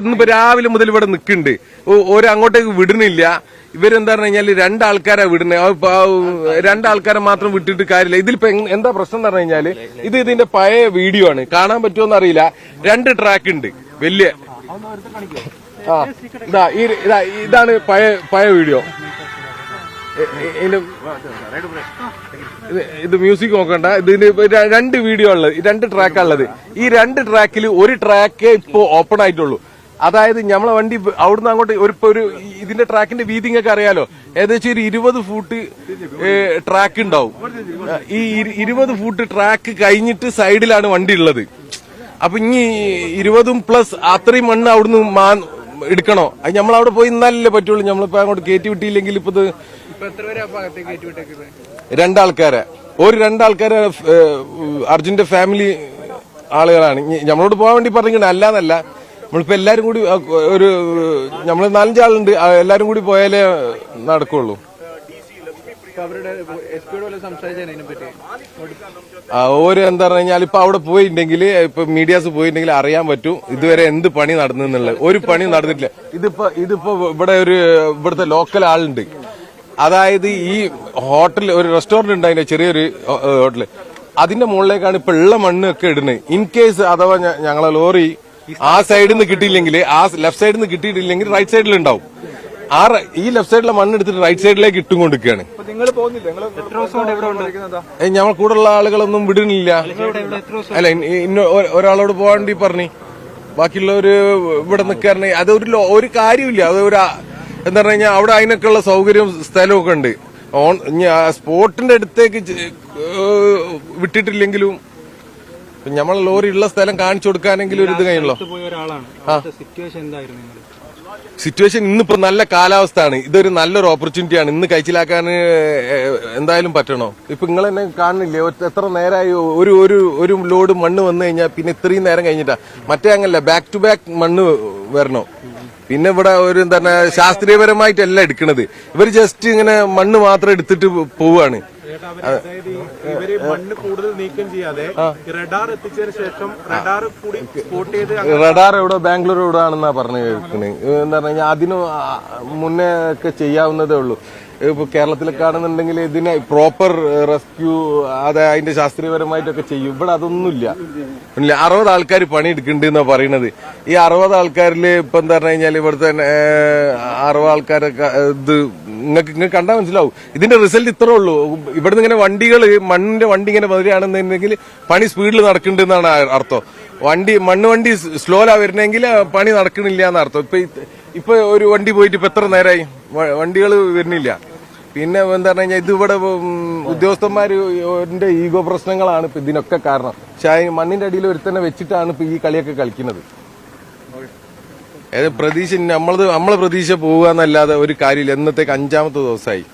ഇന്നിപ്പോ രാവിലെ മുതൽ ഇവിടെ നിൽക്കുന്നുണ്ട്. ഒരങ്ങോട്ടേക്ക് വിടുന്നില്ല. ഇവരെന്താ പറഞ്ഞു കഴിഞ്ഞാൽ രണ്ടാൾക്കാരാ വിടുന്നത് രണ്ടാൾക്കാരെ മാത്രം വിട്ടിട്ട് കാര്യമില്ല. ഇതിലിപ്പോ എന്താ പ്രശ്നം എന്ന് പറഞ്ഞു കഴിഞ്ഞാൽ ഇത് ഇതിന്റെ പഴയ വീഡിയോ ആണ്. കാണാൻ പറ്റുമോന്ന് അറിയില്ല രണ്ട് ട്രാക്ക് ഉണ്ട്. വലിയ. ആ ഇതാ ഈ ഇതാ ഇതാണ് പഴയ പഴയ വീഡിയോ. ഇത് മ്യൂസിക് നോക്കണ്ട. ഇതിന് രണ്ട് വീഡിയോ ഉള്ളത്. രണ്ട് ട്രാക്കാ ഉള്ളത്. ഈ രണ്ട് ട്രാക്കിൽ ഒരു ട്രാക്കേ ഇപ്പോ ഓപ്പൺ ആയിട്ടുള്ളൂ. അതായത് നമ്മളെ വണ്ടി അവിടുന്ന് അങ്ങോട്ട് ഒരു ഒരു ഇതിന്റെ ട്രാക്കിന്റെ വീതി നിങ്ങൾക്ക് അറിയാലോ? ഏകദേശം ഒരു ഇരുപത് ഫൂട്ട് ട്രാക്ക് ഉണ്ടാവും. ഈ ഇരു- ഇരുപത് ഫൂട്ട് ട്രാക്ക് കഴിഞ്ഞിട്ട് സൈഡിലാണ് വണ്ടി ഉള്ളത്. അപ്പൊ ഇനി ഇരുപതും പ്ലസ് അത്രയും മണ്ണ് അവിടുന്ന് മാ എടുക്കണോ? അത് നമ്മളവിടെ പോയി ഇന്നാലല്ലേ പറ്റുള്ളൂ. നമ്മളിപ്പോ അങ്ങോട്ട് കയറ്റി വിട്ടിയില്ലെങ്കിൽ ഇപ്പൊ ഇത് രണ്ടാൾക്കാരെ. ഒരു രണ്ടാൾക്കാരെ അർജുന്റെ ഫാമിലി ആളുകളാണ്. നമ്മളോട് പോകാൻ വേണ്ടി പറഞ്ഞിട്ടുണ്ട്. അല്ലാന്നല്ല. നമ്മളിപ്പോ എല്ലാരും കൂടി ഒരു നമ്മൾ നാലഞ്ചാളുണ്ട് ആളുണ്ട് എല്ലാരും കൂടി പോയാലേ നടക്കുള്ളൂ. ഓര് എന്താ പറഞ്ഞു കഴിഞ്ഞാൽ ഇപ്പൊ അവിടെ പോയിട്ടുണ്ടെങ്കിൽ ഇപ്പൊ മീഡിയാസ് പോയിട്ടുണ്ടെങ്കിൽ അറിയാൻ പറ്റും ഇതുവരെ എന്ത് പണി നടന്നു എന്നുള്ളത് ഒരു പണി നടന്നിട്ടില്ല. ഇതിപ്പോ ഇതിപ്പോ ഇവിടെ ഒരു ഇവിടുത്തെ ലോക്കൽ ആളുണ്ട്. അതായത് ഈ ഹോട്ടൽ ഒരു റെസ്റ്റോറന്റ് ഉണ്ട് അതിന്റെ ചെറിയൊരു ഹോട്ടൽ. അതിന്റെ മുകളിലേക്കാണ് ഇപ്പൊ ഉള്ള മണ്ണൊക്കെ ഇടുന്നത്. ഇൻ കേസ് അഥവാ ഞങ്ങളെ ലോറി ആ സൈഡിൽ നിന്ന് കിട്ടിയില്ലെങ്കിൽ ആ ലെഫ്റ്റ് സൈഡിൽ നിന്ന് കിട്ടിയിട്ടില്ലെങ്കിൽ റൈറ്റ് സൈഡിൽ ഉണ്ടാവും. ആ ഈ ലെഫ്റ്റ് സൈഡിലെ മണ്ണ് എടുത്തിട്ട് റൈറ്റ് സൈഡിലേക്ക് ഇട്ടും കൊണ്ടിരിക്കുകയാണ്. ഞങ്ങൾ പോകുന്നില്ല? നിങ്ങൾ എത്ര കൊണ്ട് എവിടെ ഉണ്ട്? ഏ, ഞമ്മൾ കൂടെയുള്ള ആളുകളൊന്നും വിടുന്നില്ല. അല്ല ഇന്ന- ഒരാളോട് പോകാണ്ടി പറഞ്ഞു. ബാക്കിയുള്ളവര് ഇവിടെ നിൽക്കാറുണ്ട് അതൊരു ഒരു കാര്യമില്ല അത് ഒരു എന്താ പറഞ്ഞു കഴിഞ്ഞാൽ അവിടെ അതിനൊക്കെ ഉള്ള സൗകര്യവും സ്ഥലവും ഉണ്ട്. ഓൺ സ്പോട്ടിന്റെ അടുത്തേക്ക് വിട്ടിട്ടില്ലെങ്കിലും നമ്മൾ ലോറി ഉള്ള സ്ഥലം കാണിച്ചു കൊടുക്കാനെങ്കിലും ഒരു ഇത് പോയ സിറ്റുവേഷൻ ഇന്നിപ്പോ നല്ല കാലാവസ്ഥയാണ്. ഇതൊരു നല്ലൊരു ഓപ്പർച്യൂണിറ്റിയാണ് ഇന്ന് കഴിച്ചിലാക്കാൻ എന്തായാലും പറ്റണോ? ഇപ്പൊ നിങ്ങൾ എന്നെ കാണുന്നില്ലേ? എത്ര നേരമായി ഒരു ഒരു ഒരു ലോഡ് മണ്ണ് വന്നു കഴിഞ്ഞാൽ പിന്നെ ഇത്രയും നേരം കഴിഞ്ഞിട്ടാ. മറ്റേ അങ്ങല്ല ബാക്ക് ടു ബാക്ക് മണ്ണ് വരണോ? പിന്നെ ഇവിടെ ഒരു എന്താണ് ശാസ്ത്രീയപരമായിട്ടല്ല എടുക്കണത്. ഇവർ ജസ്റ്റ് ഇങ്ങനെ മണ്ണ് മാത്രം എടുത്തിട്ട് പോവാണ്. അതായത് ഈ മണ്ണ് കൂടുതൽ നീക്കം ചെയ്യാതെ റഡാർ എത്തിച്ചതിന് ശേഷം റഡാർ കൂടി സ്പോട്ട് ചെയ്ത് റഡാർ എവിടെ? ബാംഗ്ലൂർ എവിടെ ആണെന്നാ പറഞ്ഞു കേൾക്കുന്നത് എന്താ പറഞ്ഞു കഴിഞ്ഞാൽ അതിന് മുന്നേ ഒക്കെ ചെയ്യാവുന്നതേ ഉള്ളൂ. ഇപ്പൊ കേരളത്തിലൊക്കെ ആണെന്നുണ്ടെങ്കിൽ ഇതിനെ പ്രോപ്പർ റെസ്ക്യൂ അത് അതിന്റെ ശാസ്ത്രീയപരമായിട്ടൊക്കെ ചെയ്യും. ഇവിടെ അതൊന്നുമില്ല. അറുപത് ആൾക്കാർ പണിയെടുക്കുന്നുണ്ട് എന്നാ പറയണത്. ഈ അറുപത് ആൾക്കാരിൽ ഇപ്പൊ എന്താ പറഞ്ഞു കഴിഞ്ഞാൽ ഇവിടുത്തെ അറുപത് ആൾക്കാരൊക്കെ ഇത് നിങ്ങൾക്ക് നിങ്ങൾക്ക് കണ്ടാൽ മനസ്സിലാവും. ഇതിന്റെ റിസൾട്ട് ഇത്രേ ഉള്ളൂ. ഇവിടുന്ന് ഇങ്ങനെ വണ്ടികൾ മണ്ണിന്റെ വണ്ടി ഇങ്ങനെ വരികയാണെന്നുണ്ടെങ്കിൽ പണി സ്പീഡിൽ നടക്കുന്നുണ്ടെന്നാണ് അർത്ഥം. വണ്ടി മണ്ണ് വണ്ടി സ്ലോലാ വരുന്നെങ്കിൽ പണി നടക്കണില്ല എന്നർത്ഥം ഇപ്പൊ ഇപ്പൊ ഒരു വണ്ടി പോയിട്ട് ഇപ്പൊ എത്ര നേരമായി വണ്ടികൾ വരുന്നില്ല. പിന്നെ എന്താ പറഞ്ഞു കഴിഞ്ഞാൽ ഇതിവിടെ ഉദ്യോഗസ്ഥന്മാരുടെ ഈഗോ പ്രശ്നങ്ങളാണ് ഇപ്പൊ ഇതിനൊക്കെ കാരണം. പക്ഷെ മണ്ണിന്റെ അടിയിൽ ഒരുത്തന്നെ വെച്ചിട്ടാണ് ഇപ്പൊ ഈ കളിയൊക്കെ കളിക്കുന്നത്. പ്രതീക്ഷ നമ്മളത് നമ്മളെ പ്രതീക്ഷ പോവുക എന്നല്ലാതെ ഒരു കാര്യമില്ല. എന്നത്തേക്ക് അഞ്ചാമത്തെ ദിവസമായി